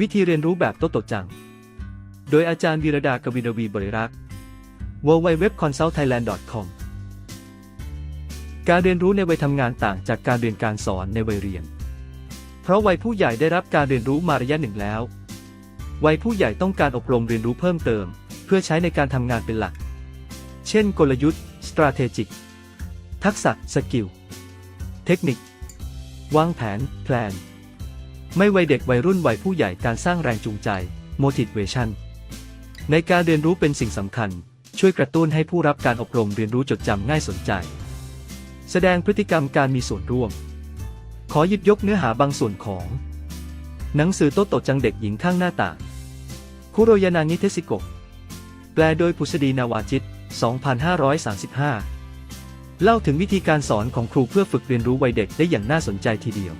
วิธีเรียนรู้แบบโตโตจัง โดยอาจารย์วีรดากวินวีบริรักษ์ www.consultthailand.com การเรียนรู้ในวัยทำงานต่างจากการเรียนการสอนในวัยเรียน เพราะวัยผู้ใหญ่ได้รับการเรียนรู้มาระยะหนึ่งแล้ว วัยผู้ใหญ่ต้องการอบรมเรียนรู้เพิ่มเติม เพื่อใช้ในการทำงานเป็นหลัก เช่น กลยุทธ์ strategic ทักษะ สกิล เทคนิค วางแผน แพลน ไม่วัยเด็กวัยรุ่นวัยผู้ใหญ่การสร้างแรงจูงใจ motivation ในการเรียนรู้เป็นสิ่งสำคัญ ช่วยกระตุ้นให้ผู้รับการอบรมเรียนรู้จดจำง่ายสนใจ แสดงพฤติกรรมการมีส่วนร่วม ขอหยิบยกเนื้อหาบางส่วนของ หนังสือโตโตจังเด็กหญิงข้างหน้าต่างคุโรยานางิเทสิโกแปลโดยพุษดีนาวาจิต 2535 เล่าถึงวิธีการสอนของครูเพื่อฝึกเรียนรู้วัยเด็กได้อย่างน่าสนใจทีเดียว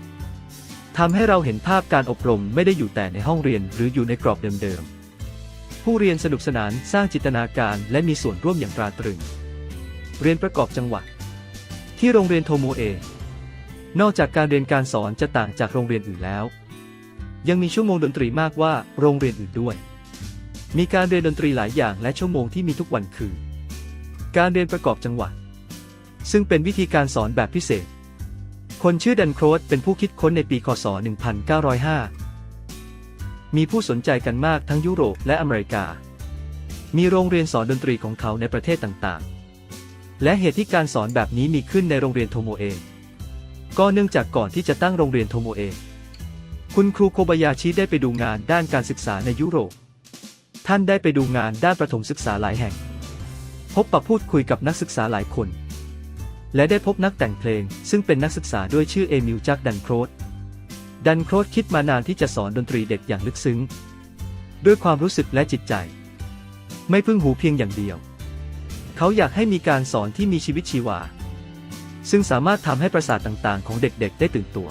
ทำให้เราเห็นภาพการอบรมไม่ได้อยู่แต่ในห้องเรียนหรืออยู่ในกรอบเดิมๆ ผู้เรียนสนุกสนานสร้างจินตนาการและมีส่วนร่วมอย่างตราตรึง เรียนประกอบจังหวะที่โรงเรียนโทโมเอนอกจากการเรียนการสอนจะต่างจากโรงเรียนอื่นแล้ว ยังมีชั่วโมงดนตรีมากกว่าโรงเรียนอื่นด้วย มีการเรียนดนตรีหลายอย่างและชั่วโมงที่มีทุกวันคือ การเรียนประกอบจังหวะ ซึ่งเป็นวิธีการสอนแบบพิเศษ คนชื่อดันโครสเป็นผู้คิดค้นในปีคศ 1905 มีผู้สนใจกันมากทั้งยุโรปและอเมริกา มีโรงเรียนสอนดนตรีของเขาในประเทศต่างๆ และเหตุที่การสอนแบบนี้มีขึ้นในโรงเรียนโทโมเอะก็เนื่องจากก่อนที่จะตั้งโรงเรียนโทโมเอะคุณครูโคบายาชิได้ไปดูงานด้านการศึกษาในยุโรป ท่านได้ไปดูงานด้านประถมศึกษาหลายแห่ง พบปะพูดคุยกับนักศึกษาหลายคน และได้พบนักแต่งเพลง ซึ่งเป็นนักศึกษาด้วยชื่อเอมิลจักดันโครสดันโครสคิดมานานที่จะสอนดนตรีเด็กอย่างลึกซึ้ง ด้วยความรู้สึกและจิตใจ ไม่พึ่งหูเพียงอย่างเดียว เขาอยากให้มีการสอนที่มีชีวิตชีวา ซึ่งสามารถทำให้ประสาทต่างๆ ของเด็กๆ ได้ตื่นตัว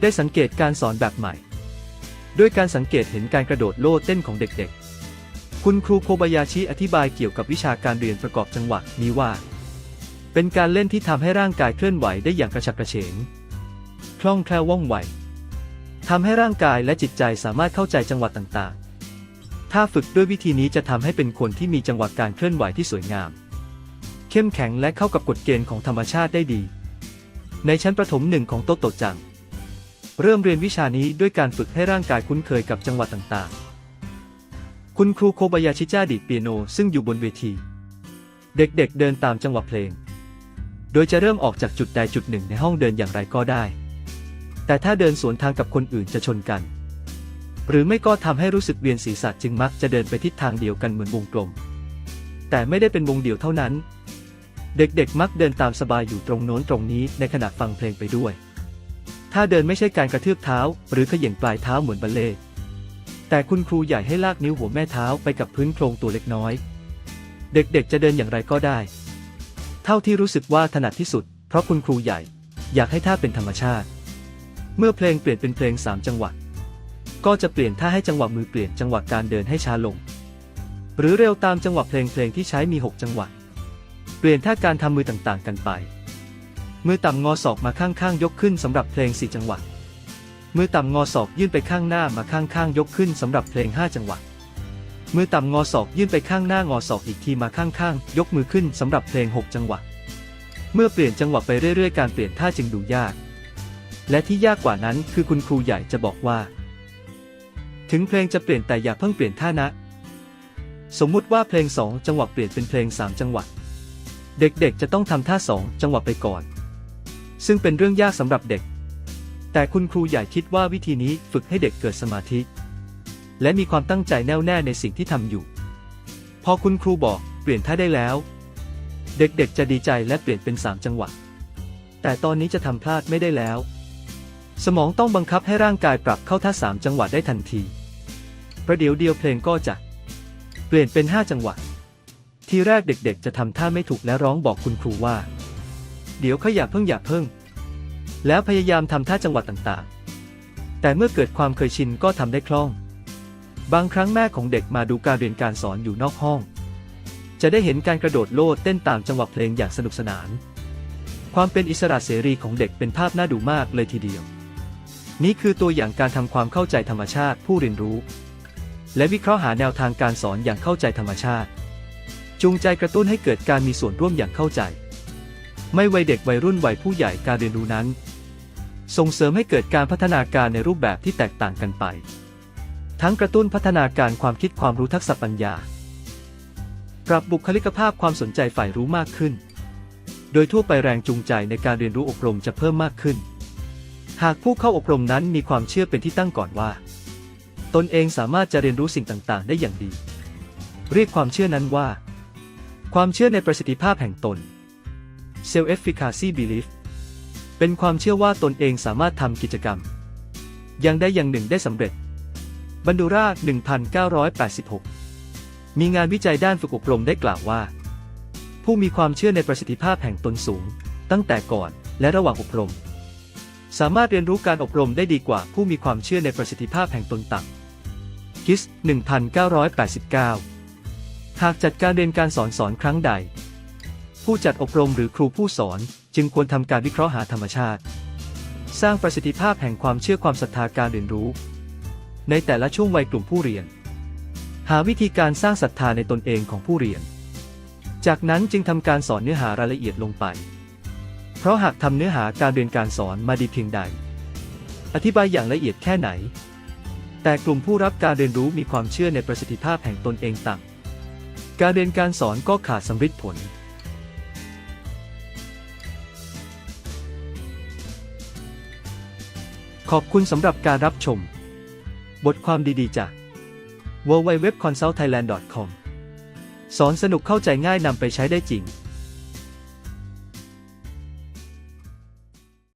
ได้สังเกตการสอนแบบใหม่ ด้วยการสังเกตเห็นการกระโดดโลดเต้นของเด็กๆ คุณครูโคบายาชิอธิบายเกี่ยวกับวิชาการเรียนประกอบจังหวะนี้ว่า เป็นการเล่นที่ทำให้ร่างกายเคลื่อนไหวได้อย่างกระฉับกระเฉง คล่องแคล่วว่องไวทำให้ร่างกายและจิตใจสามารถเข้าใจจังหวะต่างๆ ถ้าฝึกด้วยวิธีนี้จะทำให้เป็นคนที่มีจังหวะการเคลื่อนไหวที่สวยงาม เข้มแข็งและเข้ากับกฎเกณฑ์ของธรรมชาติได้ดี ในชั้นประถมหนึ่งของโตโตจัง เริ่มเรียนวิชานี้ด้วยการฝึกให้ร่างกายคุ้นเคยกับจังหวะต่างๆ คุณครูโคบายาชิจ้าดีดเปียโนซึ่งอยู่บนเวที เด็กๆเเดินตามจังหวะเพลง โดยจะเริ่มออกจากจุดใดจุดหนึ่งในห้องเดินอย่างไรก็ได้ แต่ถ้าเดินสวนทางกับคนอื่นจะชนกัน หรือไม่ก็ทำให้รู้สึกเวียนศีรษะจึงมักจะเดินไปทิศทางเดียวกันเหมือนวงกลม แต่ไม่ได้เป็นวงเดียวเท่านั้น เด็กๆมักเดินตามสบายอยู่ตรงโน้นตรงนี้ในขณะฟังเพลงไปด้วย ถ้าเดินไม่ใช่การกระทืบเท้า หรือเขย่งปลายเท้าเหมือนบัลเล่ต์แต่คุณครูใหญ่ให้ลากนิ้วหัวแม่เท้าไปกับพื้นโครงตัวเล็กน้อย เด็กๆจะเดินอย่างไรก็ได้ เท่าที่รู้สึกว่าถนัดที่สุด เพราะคุณครูใหญ่ อยากให้ท่าเป็นธรรมชาติ เมื่อเพลงเปลี่ยนเป็นเพลงสามจังหวะ ก็จะเปลี่ยนท่าให้จังหวะมือเปลี่ยนจังหวะการเดินให้ช้าลง หรือเร็วตามจังหวะเพลงเพลงที่ใช้มี 6 จังหวะ เปลี่ยนท่าการทำมือต่างๆ กันไป มือต่ำงอศอกมาข้างๆ ยกขึ้นสำหรับเพลง 4 จังหวะ มือต่ำงอศอกยื่นไปข้างหน้ามาข้างๆ ยกขึ้นสำหรับเพลง 5 จังหวะ มือต่ำงอศอกยื่นไปข้างหน้างอศอกอีกทีมาข้างๆ ยกมือขึ้นสำหรับเพลง 6 จังหวะ เมื่อเปลี่ยนจังหวะไปเรื่อยๆ การเปลี่ยนท่าจึงดูยาก และที่ยากกว่านั้นคือคุณครูใหญ่จะบอกว่า ถึงเพลงจะเปลี่ยนแต่อย่าเพิ่งเปลี่ยนท่านะ สมมุติว่าเพลง 2 จังหวะเปลี่ยนเป็นเพลง 3 จังหวะ เด็กๆ จะต้องทำท่า 2 จังหวะไปก่อน ซึ่งเป็นเรื่องยากสำหรับเด็ก แต่คุณครูใหญ่คิดว่าวิธีนี้ฝึกให้เด็กเกิดสมาธิ และมีความตั้งใจแน่วแน่ในสิ่งที่ทำอยู่ พอคุณครูบอกเปลี่ยนท่าได้แล้ว เด็กๆจะดีใจและเปลี่ยนเป็น 3 จังหวะ แต่ตอนนี้จะทำพลาดไม่ได้แล้ว สมองต้องบังคับให้ร่างกายปรับเข้าท่า 3 จังหวะได้ทันที ประเดี๋ยวเดียวเพลงก็จะ เปลี่ยนเป็น 5 จังหวะ ทีแรกเด็กๆ จะทำท่าไม่ถูกและร้องบอกคุณครูว่า เดี๋ยวเขาอย่าเพิ่งอย่าเพิ่ง แล้วพยายามทำท่าจังหวะต่างๆ แต่เมื่อเกิดความเคยชินก็ทำได้คล่อง บางครั้งแม่ของเด็กมาดูการเรียนการสอนอยู่นอกห้อง จะได้เห็นการกระโดดโลดเต้นตามจังหวะเพลงอย่างสนุกสนาน ความเป็นอิสระเสรีของเด็กเป็นภาพน่าดูมากเลยทีเดียวนนี่คือตัวอย่างการทำความเข้าใจธรรมชาติผู้เรียนรู้ และวิเคราะห์หาแนวทางการสอนอย่างเข้าใจธรรมชาติ จูงใจกระตุ้นให้เกิดการมีส่วนร่วมอย่างเข้าใจ ไม่วัยเด็กวัยรุ่นวัยผู้ใหญ่การเรียนรู้นั้น ส่งเสริมให้เกิดการพัฒนาการในรูปแบบที่แตกต่างกันไป ทั้งกระตุ้นพัฒนาการความคิดความรู้ทักษะปัญญา ปรับบุคลิกภาพความสนใจฝ่ายรู้มากขึ้น โดยทั่วไปแรงจูงใจในการเรียนรู้อบรมจะเพิ่มมากขึ้น หากผู้เข้าอบรมนั้นมีความเชื่อเป็นที่ตั้งก่อนว่า ตนเองสามารถจะเรียนรู้สิ่งต่างๆ ได้อย่างดี เรียกความเชื่อนั้นว่า ความเชื่อในประสิทธิภาพแห่งตน self efficacy belief เป็นความเชื่อว่าตนเองสามารถทำกิจกรรม อย่างใดอย่างหนึ่งได้สำเร็จ บันดุรา1986 มีงานวิจัยด้านฝึกอบรมได้กล่าวว่า ผู้มีความเชื่อในประสิทธิภาพแห่งตนสูง ตั้งแต่ก่อนและระหว่างอบรม สามารถเรียนรู้การอบรมได้ดีกว่าผู้มีความเชื่อในประสิทธิภาพแห่งตนต่ำคิส 1989 หากจัดการเรียนการสอนสอนครั้งใด ผู้จัดอบรมหรือครูผู้สอนจึงควรทำการวิเคราะห์หาธรรมชาติ สร้างประสิทธิภาพแห่งความเชื่อความศรัทธาการเรียนรู้ ในแต่ละช่วงวัยกลุ่มผู้เรียน หาวิธีการสร้างศรัทธาในตนเองของผู้เรียน จากนั้นจึงทำการสอนเนื้อหารายละเอียดลงไป เพราะหากทำเนื้อหาการเรียนการสอนมาดีเพียงใด อธิบายอย่างละเอียดแค่ไหน แต่กลุ่มผู้รับการเรียนรู้มีความเชื่อในประสิทธิภาพแห่งตนเองต่ำการเรียนการสอนก็ขาดสำฤทธิ์ผลขอบคุณสำหรับการรับชม บทความดีๆจาก www.consultthailand.com สอนสนุกเข้าใจง่ายนำไปใช้ได้จริง